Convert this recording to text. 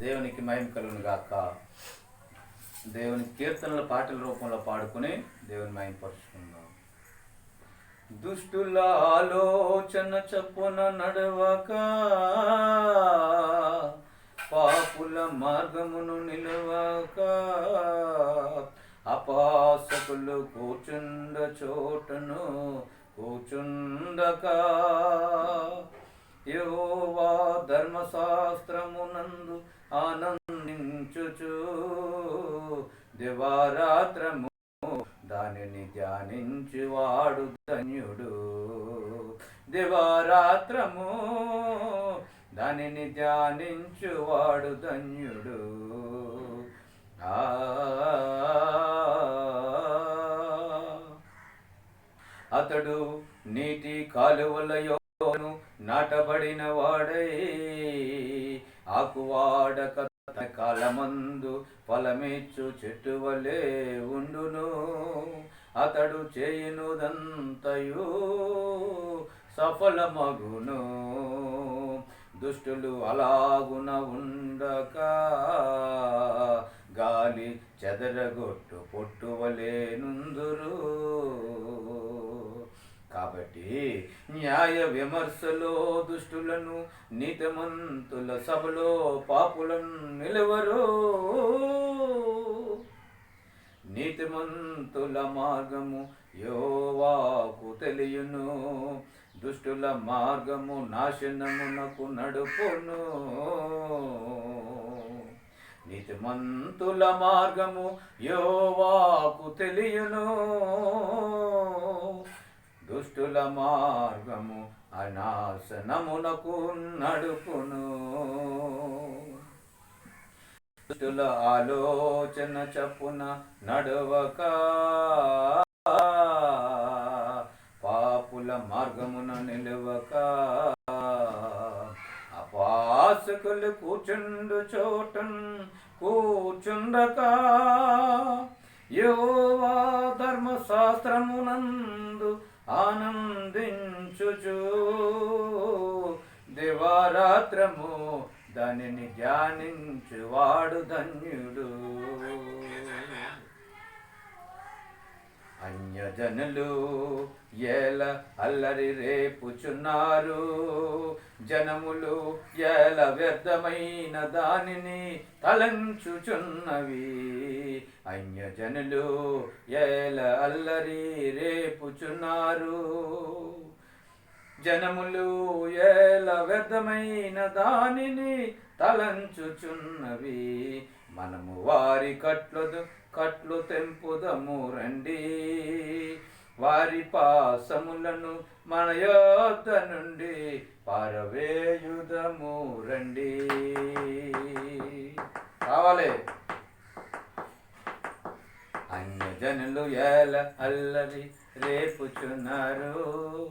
దేవునికి మహిమ కలుగును గాక. దేవుని కీర్తనల పాటల రూపంలో పాడుకుని దేవుని మహిమపరుచుకుందాం దుష్టుల ఆలోచన చప్పున నడవక పాపుల మార్గమును నిలవక అపాసకులు కూర్చుండ చోటను కూర్చుండక యోవా ధర్మశాస్త్రమునందు ఆనందించుచు. దివారాత్రము దానిని ధ్యానించువాడు ధన్యుడు. దివారాత్రము దానిని ధ్యానించువాడు ధన్యుడు. ఆ. అతడు నీటి కాలువలయోను నాటబడిన వాడై ఆకువాడక కాలమందు ఫలమిచ్చు చెట్టు వలె ఉండును. అతడు చేయునుదంతయు సఫలమగును. దుష్టులు అలాగున ఉండక గాలి చెదరగొట్టు పొట్టువలేనుందురు కాబట్టి న్యాయ విమర్శలో దుష్టులను నీతిమంతుల సభలో పాపులను నిలవరు. నీతిమంతుల మార్గము యోవాకు తెలియను దుష్టుల మార్గము నాశనమునకు నడుపును. నీతిమంతుల మార్గము యోవాకు తెలియను కుల మార్గము అనాశనమునకు నడుపును. దుష్టుల ఆలోచన చప్పున నడవక. పాపుల మార్గమున నిలవక. అపాసకులు కూర్చుండు చోటన్ కూర్చుండక. యోవా ధర్మశాస్త్రమునందు ఆనందించుచు. దివారాత్రము దానిని ధ్యానించువాడు ధన్యుడు. అన్యజనులు ఏల అల్లరి రేపుచున్నారు? జనములు ఏల వ్యర్థమైన దానిని తలంచుచున్నవి? అన్యజనులు ఏల అల్లరి రేపుచున్నారు? జనములు ఏల వ్యర్థమైన దానిని తలంచుచున్నవి. మనము వారి కట్లదు కట్లు తెంపుదము రండి. వారి పాసములను మన యొద్ద నుండి పారవేయుదము రండి. కావాలి అన్యజనులు ఏల అల్లరి రేపుచున్నారు.